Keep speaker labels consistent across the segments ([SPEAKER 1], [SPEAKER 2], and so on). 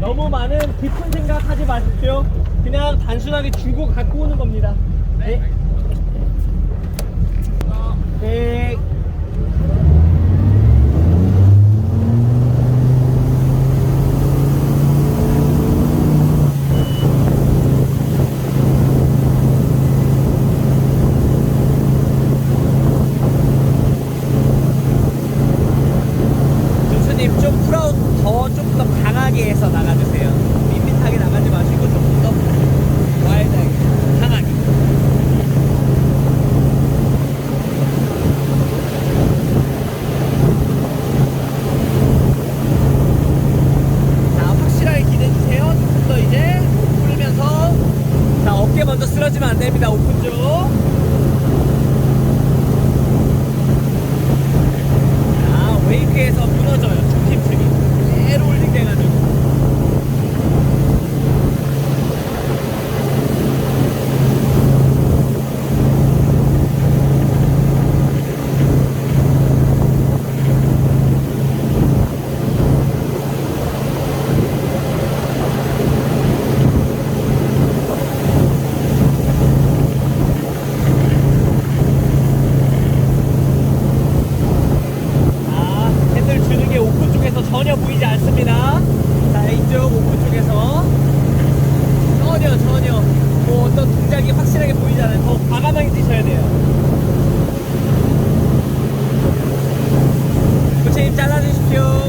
[SPEAKER 1] 너무 많은 깊은 생각 하지 마십시오. 그냥 단순하게 주고 갖고 오는 겁니다. 네. 네. 교수님 좀 풀어 더좀 더 강하게 해서 나가주세요. 밋밋하게 나가지 마시고 좀 더 와일드하게 강하게. 자 확실하게 기대해 주세요. 조금 더 이제 풀면서 자 어깨 먼저 쓰러지면 안 됩니다. 오픈 쪽. 자, 웨이크에서 무너져요. 중심축이. 그대로 홀딩 돼가지고. 자, 핸들 주는 게 오픈 쪽에서 전혀 보이지 않습니다. 자, 이쪽 오픈 쪽에서 전혀 전혀 뭐 어떤 동작이 확실하게 보이지 않아요. 더 과감하게 뛰셔야 돼요. 코치님 잘라주십시오.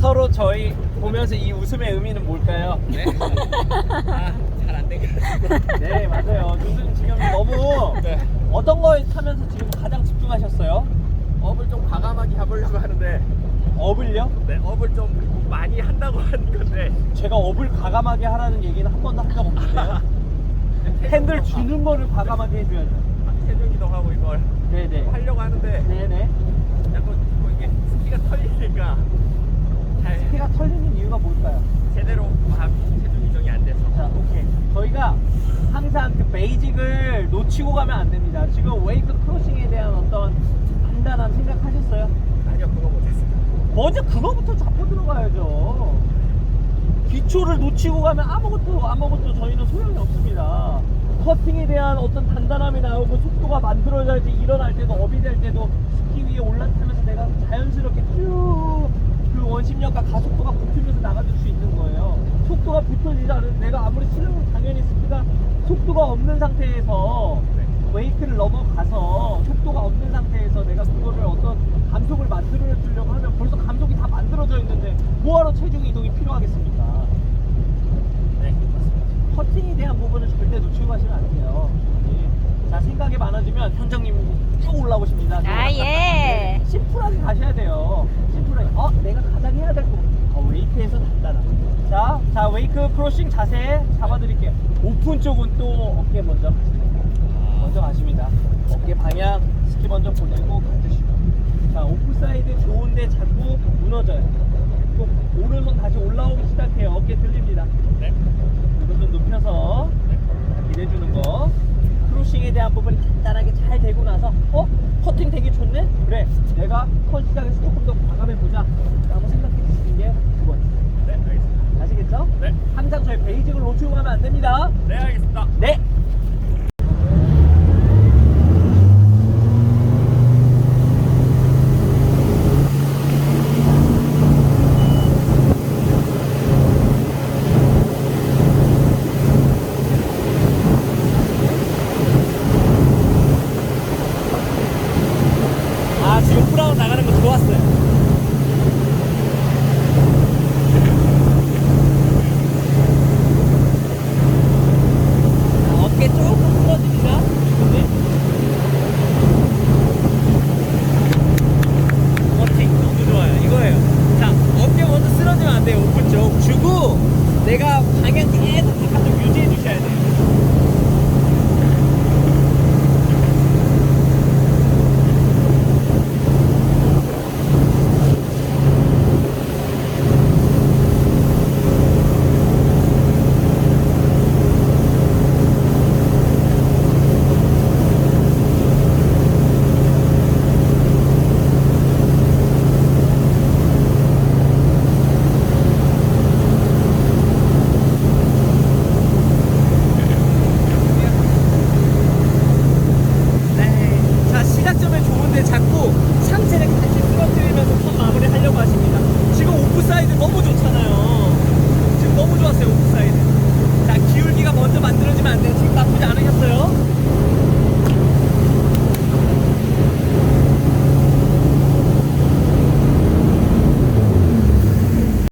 [SPEAKER 1] 서로 저희 보면서 이 웃음의 의미는 뭘까요? 네. 아, 잘안 되겠다. 네, 맞아요. 요즘 지금 너무
[SPEAKER 2] 네.
[SPEAKER 1] 어떤 걸 타면서 지금 가장 집중하셨어요?
[SPEAKER 2] 업을 좀 과감하게 해보려고 하는데
[SPEAKER 1] 업을요?
[SPEAKER 2] 네, 업을 좀 많이 한다고 하는 건데
[SPEAKER 1] 제가 업을 과감하게 하라는 얘기는 한 번도 한 적 없는데요. 핸들 주는 거를 과감하게 해줘야죠.
[SPEAKER 2] 체중 이동하고 이걸
[SPEAKER 1] 네네.
[SPEAKER 2] 하려고 하는데
[SPEAKER 1] 네네.
[SPEAKER 2] 자꾸 뭐 이게 스키가 털리니까 잘
[SPEAKER 1] 스키가 털리는 이유가 뭘까요?
[SPEAKER 2] 제대로 막 체중 이동이 안 돼서
[SPEAKER 1] 자, 오케이. 저희가 항상 그 베이직을 놓치고 가면 안 됩니다. 지금 웨이크 크로싱에 대한 어떤 간단한 생각하셨어요?
[SPEAKER 2] 아니요 그거 못했습니다.
[SPEAKER 1] 먼저 그거부터 잡고 들어가야죠. 기초를 놓치고 가면 아무것도 아무것도 저희는 소용이 없습니다. 커팅에 대한 어떤 단단함이 나오고 속도가 만들어져야지 일어날 때도 업이 될 때도 스키 위에 올라타면서 내가 자연스럽게 쭉그 원심력과 가속도가 붙으면서 나가줄 수 있는 거예요. 속도가 붙어지지 않은 내가 아무리 실력을 당연히 스키가 속도가 없는 상태에서
[SPEAKER 2] 네.
[SPEAKER 1] 웨이크를 넘어가서 속도가 없는 상태에서 내가 그거를 어떤 감속을 만들어 주려고 하면 벌써 감속이 다 만들어져 있는데 뭐하러 체중 이동이 필요하겠습니까?
[SPEAKER 2] 네 맞습니다.
[SPEAKER 1] 커팅에 대한 부분은 절대 놓치고 가시면 안 돼요. 예. 자 생각이 많아지면 현정님 쭉 올라오십니다.
[SPEAKER 3] 아, 예.
[SPEAKER 1] 심플하게 가셔야 돼요. 심플하게. 어, 내가 가장 해야 될 거. 어, 웨이크에서 단단한. 자, 자 웨이크 크로싱 자세 잡아드릴게요. 오픈 쪽은 또 어깨 먼저 가십니다. 먼저 가십니다. 어깨 방향 스키 먼저 보내고 가주시고. 자, 오프 사이드 좋은데 자꾸 무너져요. 또 오른손 다시 올라오기 시작해요. 어깨 들립니다.
[SPEAKER 2] 네.
[SPEAKER 1] 오른손 눕혀서 자, 기대주는 거. 크로싱에 대한 부분이 간단하게 잘 되고 나서 어? 커팅 되게 좋네? 그래 내가 컷 시작해서 조금 더 과감해 보자 라고 생각해 주시는 게 두 번째
[SPEAKER 2] 네 알겠습니다.
[SPEAKER 1] 아시겠죠?
[SPEAKER 2] 네.
[SPEAKER 1] 항상 저희 베이직을 놓치고 가면 안 됩니다
[SPEAKER 2] 네 알겠습니다.
[SPEAKER 1] 네 아, 지금 프라운 나가는 거 좋았어요. 자체를 같이 쓰러뜨리면서 턴 마무리 하려고 하십니다. 지금 오프사이드 너무 좋잖아요.